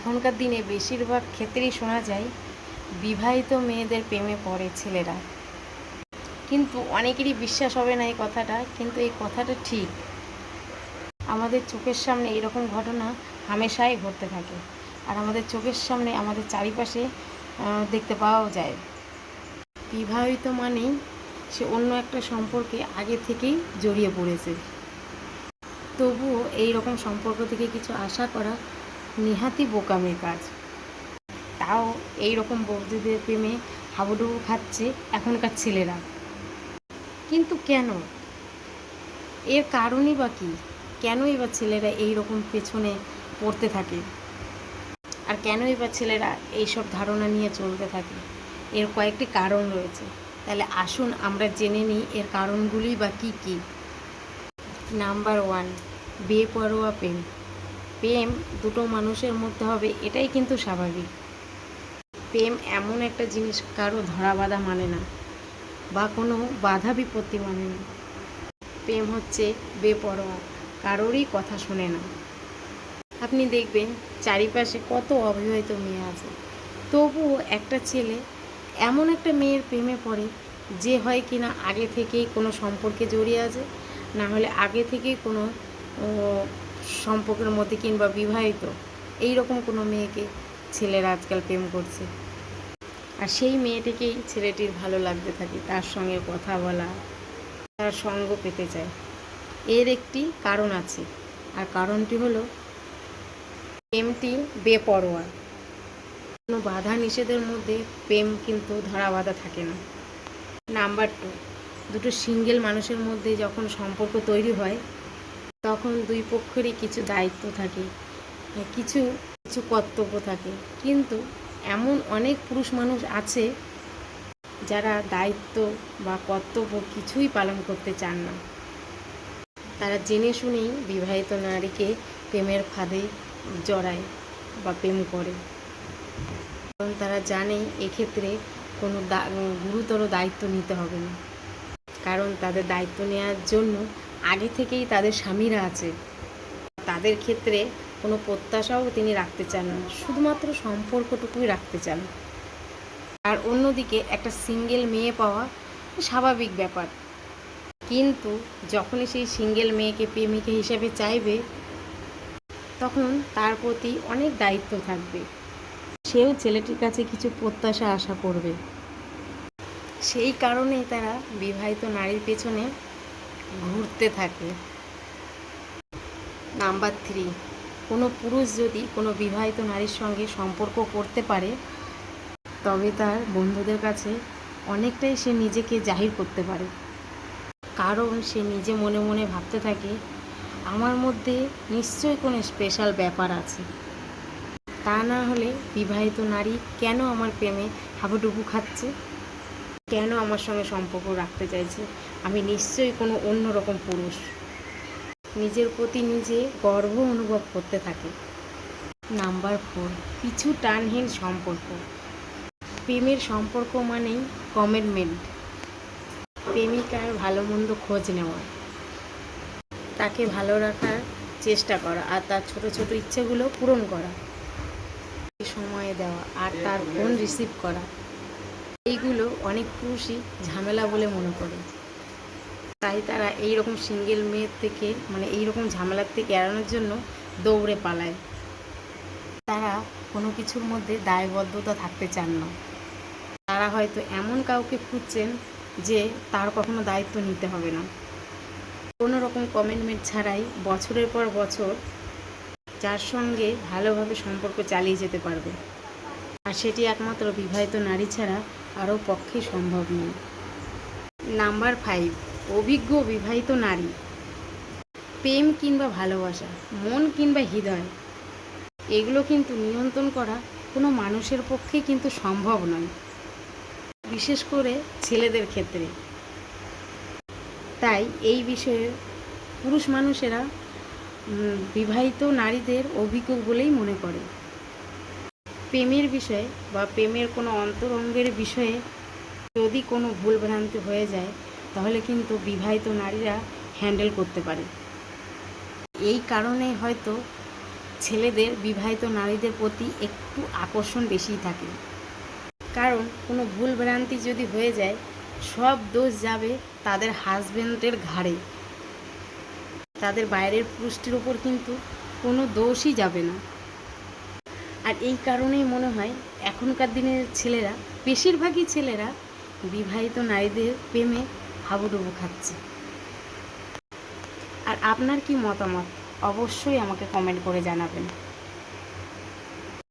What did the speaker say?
এখনকার দিনে বেশিরভাগ ক্ষেত্রেই শোনা যায়, বিবাহিত মেয়েদের প্রেমে পড়ে ছেলেরা। কিন্তু অনেকেরই বিশ্বাস হবে না এই কথাটা, কিন্তু এই কথাটা ঠিক। আমাদের চোখের সামনে এরকম ঘটনা হামেশাই ঘটতে থাকে। আর আমাদের চোখের সামনে আমাদের চারিপাশে দেখতে পাওয়াও যায়। বিবাহিত মানেই সে অন্য একটা সম্পর্কে আগে থেকেই জড়িয়ে পড়েছে। তবুও এই রকম সম্পর্ক থেকে কিছু আশা করা নিহাতি বোকামের কাজ। তাও এই রকম বৌদিদের প্রেমে হাবুডুবু খাচ্ছে এখনকার ছেলেরা। কিন্তু কেন? এর কারণই বা কী? কেনই বা ছেলেরা এই রকম পেছনে পড়তে থাকে? আর কেনই বা ছেলেরা এইসব ধারণা নিয়ে চলতে থাকে? এর কয়েকটি কারণ রয়েছে। তাহলে আসুন আমরা জেনে নিই এর কারণগুলি বা কী কী। নাম্বার ওয়ান, বেপরোয়া প্রেম। প্রেম দুটো মানুষের মধ্যে হবে, এটাই কিন্তু স্বাভাবিক। প্রেম এমন একটা জিনিস কারও ধরা বাঁধা মানে না, বা কোনো বাধা বিপত্তি মানে না। প্রেম হচ্ছে বেপরোয়া, কারোরই কথা শোনে না। আপনি দেখবেন চারিপাশে কত অবিবাহিত মেয়ে আছে। তবুও একটা ছেলে এমন একটা মেয়ের প্রেমে পড়ে যে হয় কিনা আগে থেকেই কোনো সম্পর্কে জড়িয়ে আছে, না হলে আগে থেকেই কোনো সম্পর্কের মধ্যে কিংবা বিবাহিত এই রকম কোনো মেয়েকে ছেলেরা আজকাল প্রেম করছে। আর সেই মেয়েটিকেই ছেলেটির ভালো লাগতে থাকে, তার সঙ্গে কথা বলা, তার সঙ্গ পেতে চায়। এর একটি কারণ আছে, আর কারণটি হলো প্রেমটি বেপরোয়া। কোনো বাধা নিষেধের মধ্যে প্রেম কিন্তু ধরা বাধা থাকে না। নাম্বার টু দুটো সিঙ্গেল মানুষের মধ্যে যখন সম্পর্ক তৈরি হয় তখন দুই পক্ষেরই কিছু দায়িত্ব থাকে কিছু কিছু কর্তব্য থাকে। কিন্তু এমন অনেক পুরুষ মানুষ আছে যারা দায়িত্ব বা কর্তব্য কিছুই পালন করতে চান না। তারা জেনে শুনেই বিবাহিত নারীকে প্রেমের ফাঁদে জড়ায় বা প্রেম করে। কারণ তারা জানে এক্ষেত্রে কোনো দা- গুরুতর দায়িত্ব নিতে হবে না। কারণ তাদের দায়িত্ব নেওয়ার জন্য আগে থেকেই তাদের স্বামীরা আছে। তাদের ক্ষেত্রে কোনো প্রত্যাশাও তিনি রাখতে চান না, শুধুমাত্র সম্পর্কটুকুই রাখতে চান। আর অন্যদিকে একটা সিঙ্গেল মেয়ে পাওয়া স্বাভাবিক ব্যাপার। কিন্তু যখনই সেই সিঙ্গেল মেয়েকে প্রেমিকা হিসেবে চাইবে, তখন তার প্রতি অনেক দায়িত্ব থাকবে। সেও ছেলেটির কাছে কিছু প্রত্যাশা আশা করবে। সেই কারণেই তারা বিবাহিত নারীর পেছনে ঘুরতে থাকে। নাম্বার থ্রি কোনো পুরুষ যদি কোনো বিবাহিত নারীর সঙ্গে সম্পর্ক করতে পারে, তবে তার বন্ধুদের কাছে অনেকটাই সে নিজেকে জাহির করতে পারে। কারণ সে নিজে মনে মনে ভাবতে থাকে, আমার মধ্যে নিশ্চয়ই কোনো স্পেশাল ব্যাপার আছে। তা না হলে বিবাহিত নারী কেন আমার প্রেমে হাবুডুবু খাচ্ছে? কেন আমার সঙ্গে সম্পর্ক রাখতে চাইছে? আমি নিশ্চয়ই কোনো অন্যরকম পুরুষ। নিজের প্রতি নিজে গর্ব অনুভব করতে থাকে। নাম্বার ফোর কিছু টানহীন সম্পর্ক। প্রেমের সম্পর্ক মানেই কমিটমেন্ট প্রেমিকার ভালো মন্দ খোঁজ নেওয়া। তাকে ভালো রাখার চেষ্টা করা আর তার ছোট ছোট ইচ্ছেগুলো পূরণ করা। সময় দেওয়া আর তার ফোন রিসিভ করা। এইগুলো অনেক পুরুষই ঝামেলা বলে মনে করে। তাই তারা এই রকম সিঙ্গেল মেয়ের থেকে মানে এই রকম ঝামেলার থেকে এড়ানোর জন্য দৌড়ে পালায়। তারা কোনো কিছুর মধ্যে দায়বদ্ধতা থাকতে চান না। তারা হয়তো এমন কাউকে খুঁজছেন যে তার কখনো দায়িত্ব নিতে হবে না। কোনো রকম কমিটমেন্ট ছাড়াই বছরের পর বছর যার সঙ্গে ভালোভাবে সম্পর্ক চালিয়ে যেতে পারবে। আর সেটি একমাত্র বিবাহিত নারী ছাড়া আরও পক্ষে সম্ভব নয়। নাম্বার ফাইভ অভিজ্ঞ বিবাহিত নারী। প্রেম কিংবা ভালোবাসা, মন কিংবা হৃদয়, এগুলো কিন্তু নিয়ন্ত্রণ করা কোনো মানুষের পক্ষে কিন্তু সম্ভব নয়। বিশেষ করে ছেলেদের ক্ষেত্রে। তাই এই বিষয়ে পুরুষ মানুষেরা বিবাহিত নারীদের অভিজ্ঞ বলেই মনে করে। প্রেমের বিষয়ে বা প্রেমের কোনো অন্তরঙ্গের বিষয়ে যদি কোনো ভুলভ্রান্তি হয়ে যায় তাহলে কিন্তু বিবাহিত নারীরা হ্যান্ডেল করতে পারে। এই কারণে হয়তো ছেলেদের বিবাহিত নারীদের প্রতি একটু আকর্ষণ বেশিই থাকে। কারণ কোনো ভুল ভ্রান্তি যদি হয়ে যায়, সব দোষ যাবে তাদের হাজবেন্ডের ঘাড়ে। তাদের বাইরের পুরুষটির ওপর কিন্তু কোনো দোষই যাবে না। আর এই কারণেই মনে হয় এখনকার দিনের ছেলেরা, বেশিরভাগই ছেলেরা বিবাহিত নারীদের প্রেমে হাবুডুবু খাচ্ছে। আর আপনার কি মতামত? অবশ্যই আমাকে কমেন্ট করে জানাবেন।